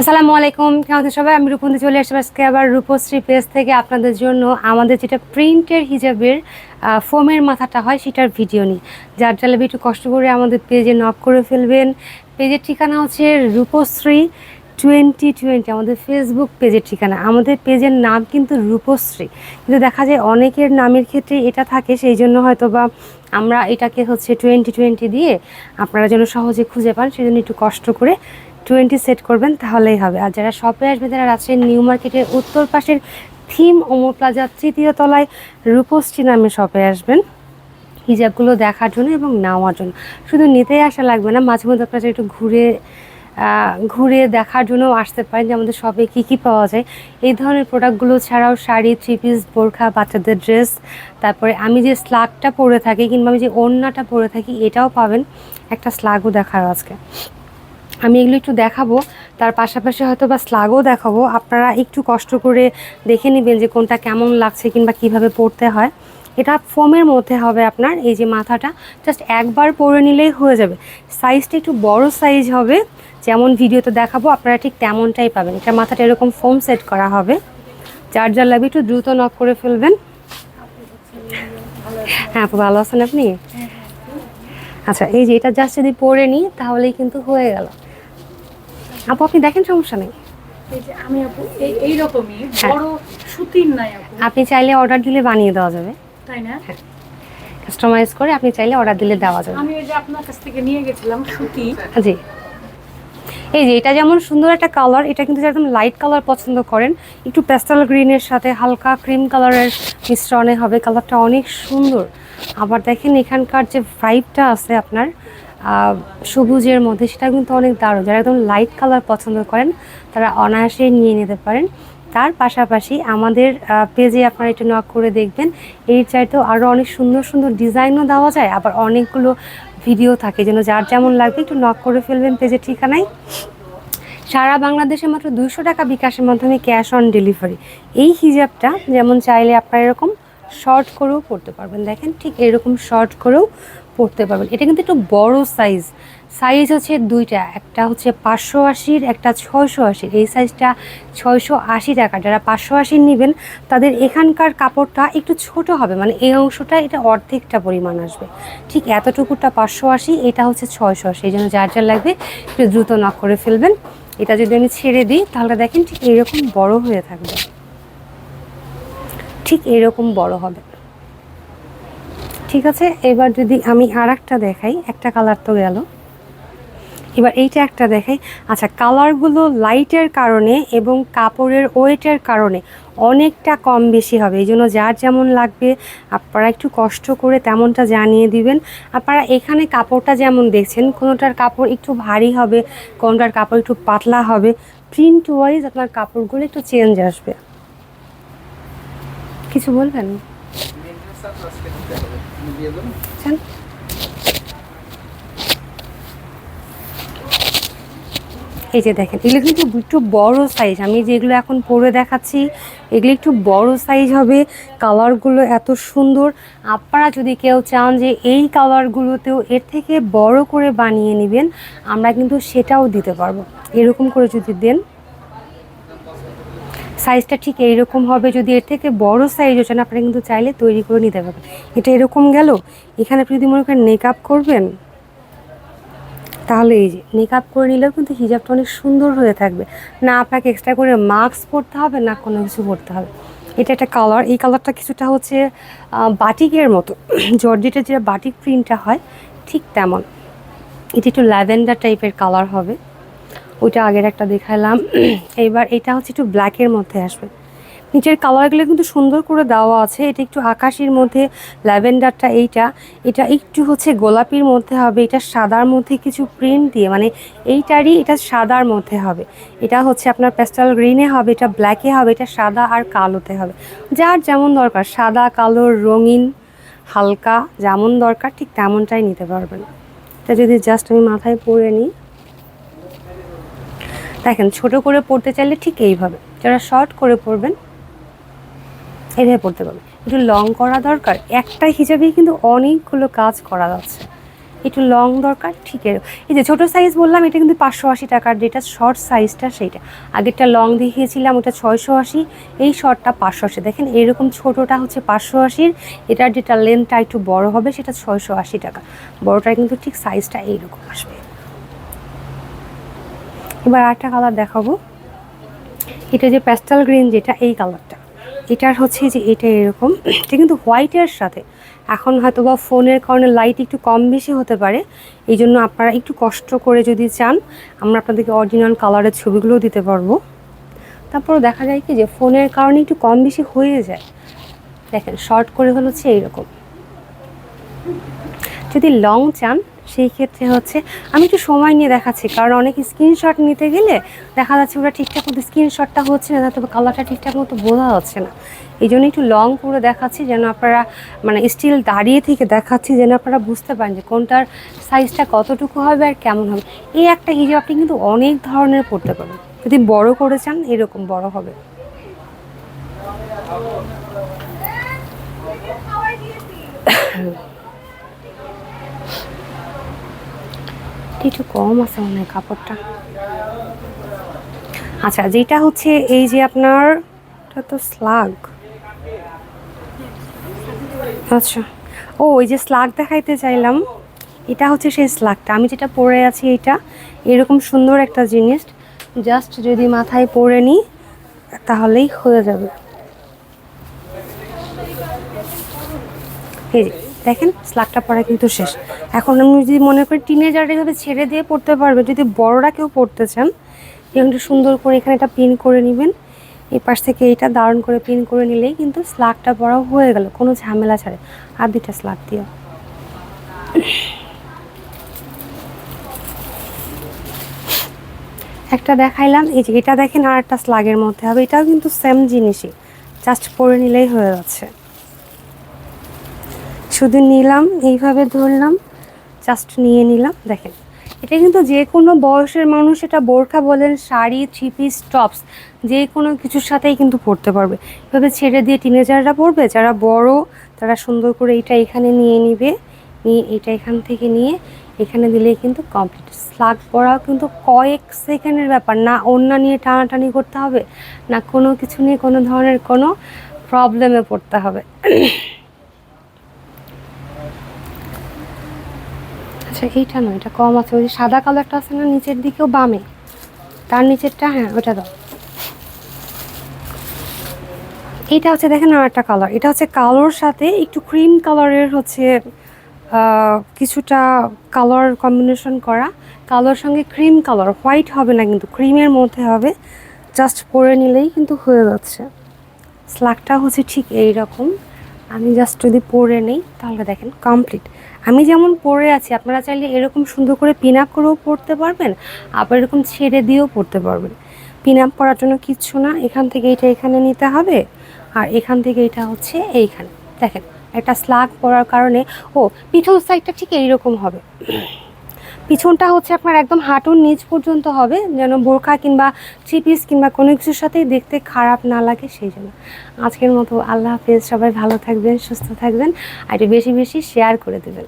আসসালামু আলাইকুম, কেমন সবাই? আমি রূপন্দি চলে আসছি আজকে আবার রূপশ্রী পেজ থেকে আপনাদের জন্য আমাদের যেটা প্রিন্টের হিজাবের ফোমের মাথাটা হয় সেটার ভিডিও নিই যার জ্বালাবে একটু কষ্ট করে আমাদের পেজে নক করে ফেলবেন। পেজের ঠিকানা হচ্ছে রূপশ্রী টোয়েন্টি টোয়েন্টি আমাদের ফেসবুক পেজের ঠিকানা। আমাদের পেজের নাম কিন্তু রূপশ্রী। কিন্তু দেখা যায় অনেকের নামের ক্ষেত্রে এটা থাকে, সেই জন্য হয়তো বা আমরা এটাকে হচ্ছে টোয়েন্টি টোয়েন্টি দিয়ে আপনারা যেন সহজে খুঁজে পান সেই জন্য একটু কষ্ট করে টোয়েন্টি সেট করবেন, তাহলেই হবে। আর যারা শপে আসবে, তারা রাজশাহী নিউ মার্কেটের উত্তর পাশের থিম ওমর প্লাজা তৃতীয় তলায় রূপশ্রী নামে শপে আসবেন। হিজাবগুলো দেখার জন্য এবং নেওয়ার জন্য। শুধু নিতেই আসা লাগবে না, মাঝে মধ্যে আপনারা একটু ঘুরে ঘুরে দেখার জন্য আসতে পারেন যে আমাদের শপে কী কী পাওয়া যায়। এই ধরনের প্রোডাক্টগুলো ছাড়াও শাড়ি থ্রি পিস বোরখা, বাচ্চাদের ড্রেস তারপরে আমি যে স্লাগটা পরে থাকি কিংবা আমি যে ওড়নাটা পরে থাকি, এটাও পাবেন। একটা স্লাগও দেখার আজকে। আমি এগুলো একটু দেখাবো। তার পাশাপাশি হয়তো বা স্লাগও দেখাবো। আপনারা একটু কষ্ট করে দেখে নেবেন যে কোনটা কেমন লাগছে কিংবা কীভাবে পড়তে হয়। এটা ফোমের মধ্যে হবে আপনার এই যে মাথাটা। জাস্ট একবার পরে নিলেই হয়ে যাবে। সাইজটা একটু বড় সাইজ হবে। যেমন ভিডিওতে দেখাবো আপনারা ঠিক তেমনটাই পাবেন। এটা মাথাটা এরকম ফোম সেট করা হবে। যার যার লাগবে একটু দ্রুত নক করে ফেলবেন। হ্যাঁ আপু ভালো আছেন আপনি? আচ্ছা এই যে এটা জাস্ট যদি পরে নিই তাহলেই কিন্তু হয়ে গেল। আপু আপনি দেখেন সমস্যা নেই। আমি আপু এই এইরকমই হ্যাঁ। বড় সুতির নাই আপু। আপনি চাইলে অর্ডার দিলে বানিয়ে দেওয়া যাবে। তাই না? কাস্টমাইজ করে আপনি চাইলে অর্ডার দিলে দেওয়া যাবে। আমি ওই যে আপনার কাছ থেকে নিয়ে গেছিলাম সুতি। জি। এই যে এটা যেমন সুন্দর একটা কালার এটা কিন্তু একদম লাইট কালার পছন্দ করেন একটু প্যাস্টেল গ্রিনের সাথে হালকা ক্রিম কালারের মিশ্রণে হবে কালারটা অনেক সুন্দর। আবার দেখেন এখানকার যে ভাইবটা আছে আপনার সবুজের মধ্যে, সেটা কিন্তু অনেক দারুণ। যারা একদম লাইট কালার পছন্দ করেন, তারা অনায়াসে নিয়ে নিতে পারেন। তার পাশাপাশি আমাদের পেজে আপনারা একটু নক করে দেখবেন এই চাইতেও আরও অনেক সুন্দর সুন্দর ডিজাইনও দেওয়া যায়, আবার অনেকগুলো ভিডিও থাকে। যেন যার যেমন লাগবে, একটু নক করে ফেলবেন পেজের ঠিকানায়। সারা বাংলাদেশে মাত্র দুশো টাকা বিকাশের মাধ্যমে ক্যাশ অন ডেলিভারি এই হিজাবটা যেমন চাইলে আপনারা এরকম শর্ট করেও পড়তে পারবেন। দেখেন ঠিক এরকম শর্ট করেও পড়তে পারবেন। এটা কিন্তু একটু বড় সাইজ সাইজ হচ্ছে দুইটা। একটা হচ্ছে পাঁচশো আশির, একটা ছয়শো আশির। এই সাইজটা ছয়শো আশি টাকা। যারা পাঁচশো আশির নেবেন, তাদের এখানকার কাপড়টা একটু ছোট হবে। মানে এই অংশটা, এটা অর্ধেকটা পরিমাণ আসবে। ঠিক এতটুকুটা পাঁচশো আশি, এটা হচ্ছে ছয়শো আশি। এই জন্য যার যার লাগবে, একটু দ্রুত নক করে ফেলবেন। এটা যদি আমি ছেড়ে দিই, তাহলে দেখেন ঠিক এরকম বড় হয়ে থাকবে। ঠিক এরকম বড় হবে। ঠিক আছে, এবার যদি আমি আর একটা দেখাই, একটা কালার তো গেল। এবার এইটা একটা দেখাই। আচ্ছা কালারগুলো লাইটের কারণে এবং কাপড়ের ওয়েটের কারণে অনেকটা কম বেশি হবে। এই জন্য যার যেমন লাগবে, আপনারা একটু কষ্ট করে তেমনটা জানিয়ে দিবেন। আপনারা এখানে কাপড়টা যেমন দেখছেন, কোনোটার কাপড় একটু ভারী হবে, কোনোটার কাপড় একটু পাতলা হবে। প্রিন্ট ওয়াইজ আপনার কাপড়গুলো একটু চেঞ্জ আসবে। কিছু বলবেন। এই যে দেখেন, এগুলো কিন্তু একটু বড় সাইজ আমি যেগুলো এখন পরে দেখাচ্ছি, এগুলো একটু বড় সাইজ হবে। কালারগুলো এত সুন্দর। আপনারা যদি কেউ চান যে এই কালারগুলোতেও এর থেকে বড় করে বানিয়ে নেবেন, আমরা কিন্তু সেটাও দিতে পারব। এরকম করে যদি দেন সাইজটা ঠিক এইরকম হবে, যদি এর থেকে বড় সাইজ হচ্ছে না আপনারা কিন্তু চাইলে তৈরি করে নিতে পারবেন। এটা এরকম গেল, এখানে আপনি যদি মনে করেন মেকআপ করবেন, তাহলে এই যে মেকআপ করে নিলেও কিন্তু হিজাবটা অনেক সুন্দর হয়ে থাকবে। না আপনাকে এক্সট্রা করে মাস্ক পরতে হবে, না কোনো কিছু পরতে হবে। এটা একটা কালার এই কালারটা কিছুটা হচ্ছে বাটিকের মতো। জর্জেটের যে বাটিক প্রিন্টটা হয়, ঠিক তেমন। এটা একটু ল্যাভেন্ডার টাইপের কালার হবে। ওইটা আগের একটা দেখালাম এবার এটা হচ্ছে একটু ব্ল্যাকের মধ্যে আসবে। নিচের কালারগুলো কিন্তু সুন্দর করে দেওয়া আছে। এটা একটু আকাশির মধ্যে, ল্যাভেন্ডারটা এইটা। এটা একটু হচ্ছে গোলাপির মধ্যে হবে। এটা সাদার মধ্যে কিছু প্রিন্ট দিয়ে মানে এইটারই এটা সাদার মধ্যে হবে। এটা হচ্ছে আপনার প্যাস্টাল গ্রিনে হবে, এটা ব্ল্যাকে হবে, এটা সাদা আর কালোতে হবে। যার যেমন দরকার, সাদা, কালো, রঙিন, হালকা, যেমন দরকার, ঠিক তেমনটাই নিতে পারবেন। এটা যদি জাস্ট আমি মাথায় পরে নিই। দেখেন, ছোট করে পড়তে চাইলে ঠিক এইভাবে। যারা শর্ট করে পড়বেন এইভাবে পড়তে পারবেন। একটু লং করা দরকার। একটা হিসাবেই কিন্তু অনেকগুলো কাজ করা যাচ্ছে। একটু লং দরকার, ঠিক এই যে ছোটো সাইজ বললাম, এটা কিন্তু পাঁচশো আশি টাকার যেটা শর্ট সাইজটা সেইটা। আগেরটা লং দেখিয়েছিলাম, ওটা ছয়শো আশি, এই শর্টটা পাঁচশো আশি। দেখেন, এরকম ছোটোটা হচ্ছে পাঁচশো আশির। এটার যেটা লেন্থটা একটু বড় হবে, সেটা ছয়শো আশি টাকা। বড়টা কিন্তু ঠিক সাইজটা এইরকম আসবে। এবার আরেকটা কালার দেখাবো। এটা যে প্যাস্টাল গ্রিন যেটা, এই কালারটা এটার হচ্ছে যে এটা এরকম, এটা কিন্তু হোয়াইটের সাথে। এখন হয়তো বা ফোনের কারণে লাইট একটু কম বেশি হতে পারে। এই জন্য আপনারা একটু কষ্ট করে যদি চান, আমরা আপনাদেরকে অরিজিনাল কালারের ছবিগুলোও দিতে পারব। তারপর দেখা যায় কি যে ফোনের কারণে একটু কম বেশি হয়ে যায়। দেখেন শর্ট করে হলো হচ্ছে এইরকম। যদি লং চান সেই ক্ষেত্রে হচ্ছে আমি একটু সময় নিয়ে দেখাচ্ছি, কারণ অনেক স্ক্রিনশট নিতে গেলে দেখা যাচ্ছে ওরা ঠিকঠাক মতো স্ক্রিনশটটা হচ্ছে না তবে কালারটা ঠিকঠাক মতো বোঝা যাচ্ছে না। এই জন্য একটু লং করে দেখাচ্ছি যেন আপনারা মানে স্টিল দাঁড়িয়ে থেকে দেখাচ্ছি যেন আপনারা বুঝতে পারেন যে কোনটার সাইজটা কতটুকু হবে আর কেমন হবে। এই একটা হিসাব আপনি কিন্তু অনেক ধরনের পড়তে পারবেন। যদি বড় করে চান, এরকম বড় হবে। একটু কম আছে মনে হয় কাপড়টা। আচ্ছা যেটা হচ্ছে এই যে আপনার তো স্লাগ আচ্ছা ও ওই যে স্লাগ দেখাইতে চাইলাম, এটা হচ্ছে সেই স্লাগটা আমি যেটা পরে আছি এটা, এরকম সুন্দর একটা জিনিস জাস্ট যদি মাথায় পরে নিই তাহলেই হয়ে যাবে। এই দেখেন স্লাগটা পরা কিন্তু শেষ। এখন আমি যদি মনে করি টিনেজার এভাবে ছেড়ে দিয়ে পড়তে পারবে, যদি বড়রা কেউ পড়তে চান এখানটা সুন্দর করে এখানে এটা পিন করে নেবেন। এই পাশ থেকে এইটা দারুণ করে পিন করে নিলেই কিন্তু স্লাগটা পরা হয়ে গেল, কোনো ঝামেলা ছাড়ে। আর দুইটা স্লাগ দিও। একটা দেখাইলাম, এই যে এটা দেখেন আর একটা স্লাগের মধ্যে হবে, এটাও কিন্তু সেম জিনিসই জাস্ট পরে নিলেই হয়ে যাচ্ছে। শুধু নিলাম, এইভাবে ধরলাম। জাস্ট নিয়ে নিলাম, দেখেন। এটা কিন্তু যে কোনো বয়সের মানুষ এটা বোরখা বলেন, শাড়ি থ্রি পিস টপস যে কোনো কিছুর সাথেই কিন্তু পরতে পারবে। এভাবে ছেড়ে দিয়ে টিনেজাররা পরবে, যারা বড়, তারা সুন্দর করে এটা এখানে নিয়ে নিবে, নিয়ে এটা এখান থেকে নিয়ে এখানে দিলেই কিন্তু কমপ্লিট স্লাগ পরাও কিন্তু কয়েক সেকেন্ডের ব্যাপার, না অন্য নিয়ে টানাটানি করতে হবে, না কোনো কিছু নিয়ে কোনো ধরনের কোনো প্রবলেমে পড়তে হবে। আচ্ছা এইটা নয় এটা কম আছে। ওই সাদা কালারটা আছে না, নিচের দিকেও বামে। তার নিচেরটা হ্যাঁ ওটা দাও। এইটা হচ্ছে, দেখেন আর একটা কালার এটা হচ্ছে কালোর সাথে একটু ক্রিম কালারের হচ্ছে কিছুটা কালার কম্বিনেশন করা। কালোর সঙ্গে ক্রিম কালার হোয়াইট হবে না কিন্তু ক্রিমের মধ্যে হবে। জাস্ট পরে নিলেই কিন্তু হয়ে যাচ্ছে। স্লাগটা হচ্ছে ঠিক এই রকম আমি জাস্ট যদি পরে নেই, তাহলে দেখেন কমপ্লিট আমি যেমন পরে আছি, আপনারা চাইলে এরকম সুন্দর করে পিন আপ করেও পড়তে পারবেন, আবার এরকম ছেড়ে দিয়েও পড়তে পারবেন। পিন আপ করার জন্য কিচ্ছু না, এখান থেকে এটা এখানে নিতে হবে, আর এখান থেকে এটা হচ্ছে এইখানে। দেখেন, একটা স্লাগ পরার কারণে, ও পিঠল সাইডটা ঠিক এইরকম হবে। পিছনটা হচ্ছে আপনার একদম হাঁটুর নিচ পর্যন্ত হবে, যেন বোরখা কিংবা থ্রি পিস কিংবা কোনো কিছুর সাথেই দেখতে খারাপ না লাগে সেই জন্য। আজকের মতো আল্লাহ হাফেজ, সবাই ভালো থাকবেন, সুস্থ থাকবেন, আর বেশি বেশি শেয়ার করে দেবেন।